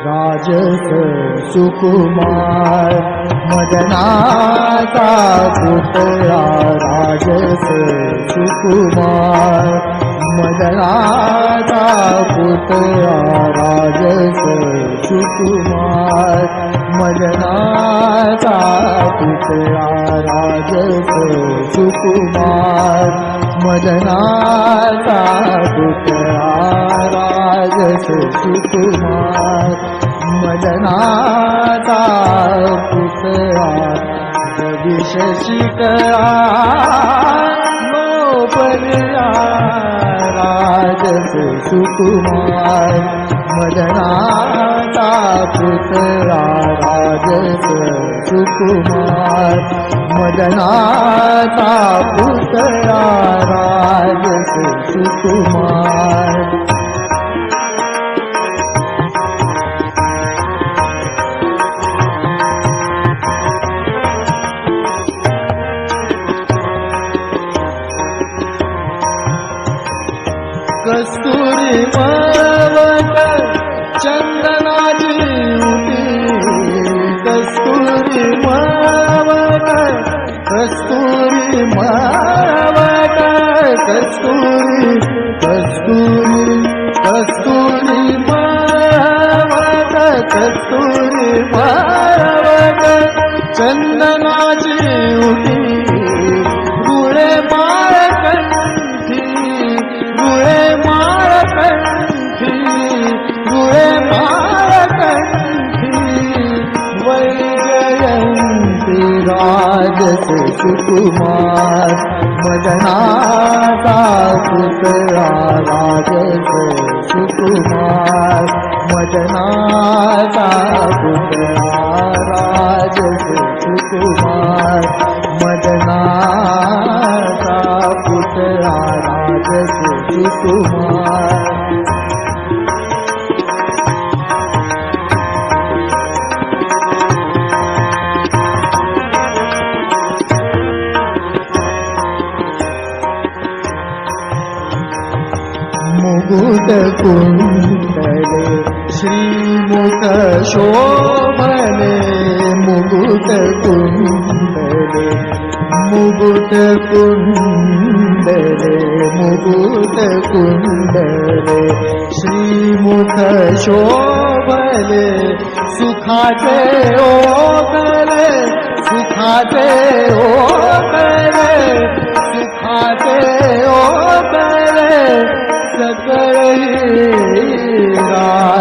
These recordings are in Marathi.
राज सुकुमादनादा पुत्र सुकुमा मदनादा मदनाता पुतला पुत्र सुकुमा मदनाचा पुतळा सुकुमार. मदनाचा पुतरा कविश गोपरिया राज राजस सुकुमार. मदनाचा प्रताप राजस सुकुमार मदनाता पुतरा राजस सुकुमार। कस्ूरी कस्तूरी कस्तूरी कस्तूरी कस्तूरी चन्दना जि उ वैजयंती राजस सुकुमार मदनाचा पुतळा राजस सुकुमार मदनाचा पुतळा राजस सुकुमार मदनाचा पुतळा राजस सुकुमार गुत श्रीमुखशोभने श्रीमुत शो भे श्रीमुखशोभने कुन्दरे मुगुत कुन्दरे मुभूत कुन्दरे श्रीमुत शो भरेखाते ओरे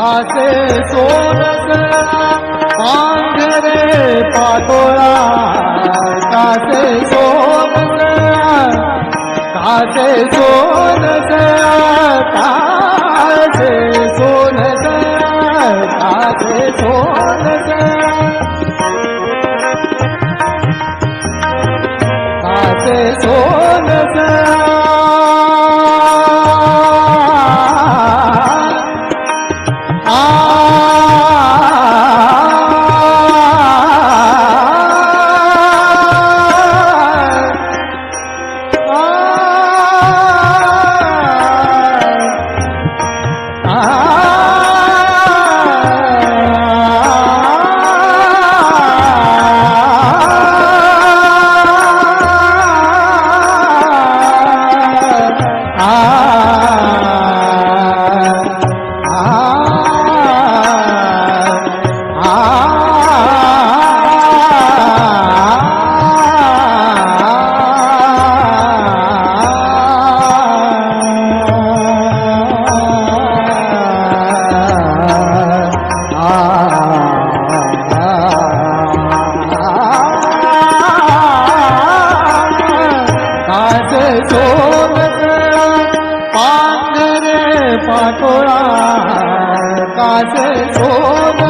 कासे सोनसळा पांघरे पातोळा कासे सोनसळा कासे सोनसळा कासे सोनसळा कासे सोनसळा कास सोन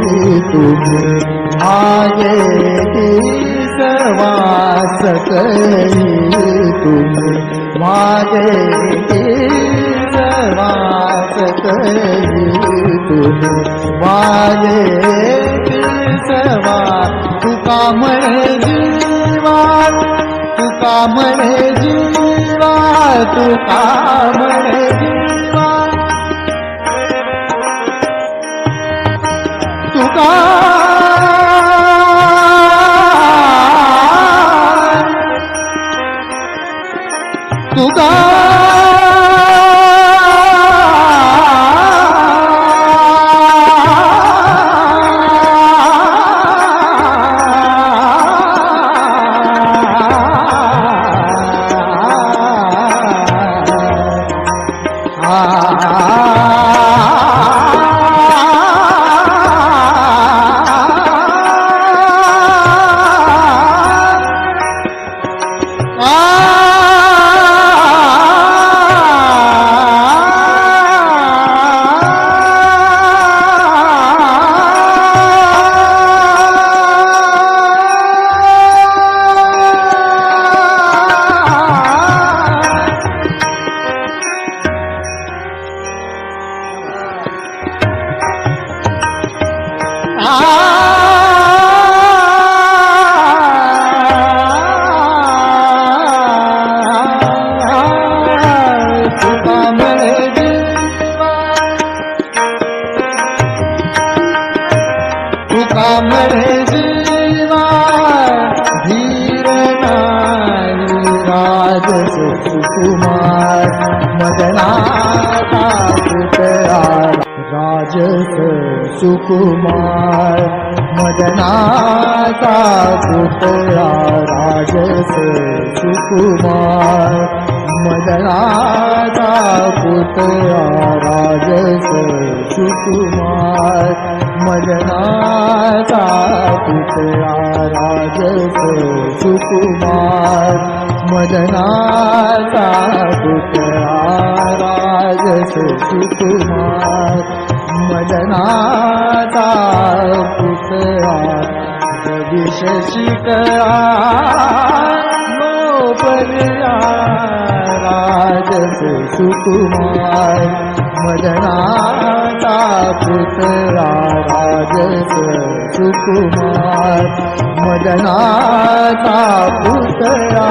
तुम्ही मागे सवास करी तुम्ही मागे सवास करी तुम्ही मागे सवा तुका म्हणे जीवा तुका म्हणे जीवा तुका म्हणे जीवा न सुपया राज सुकुमार मदनाम सुपया राज सुकुमार। मदनादा पुत्र सुकुमा मदना पुत सुकुमा मदनाता पुत्र सुकुमा मदनादा पुत्रविषया राजस सुकुमार मदनाचा पुतरा राजस सुकुमार मदनाचा पुतळा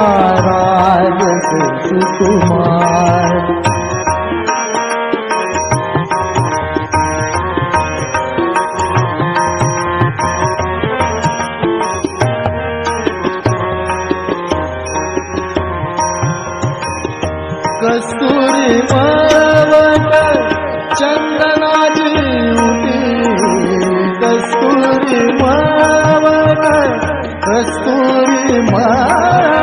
मस्त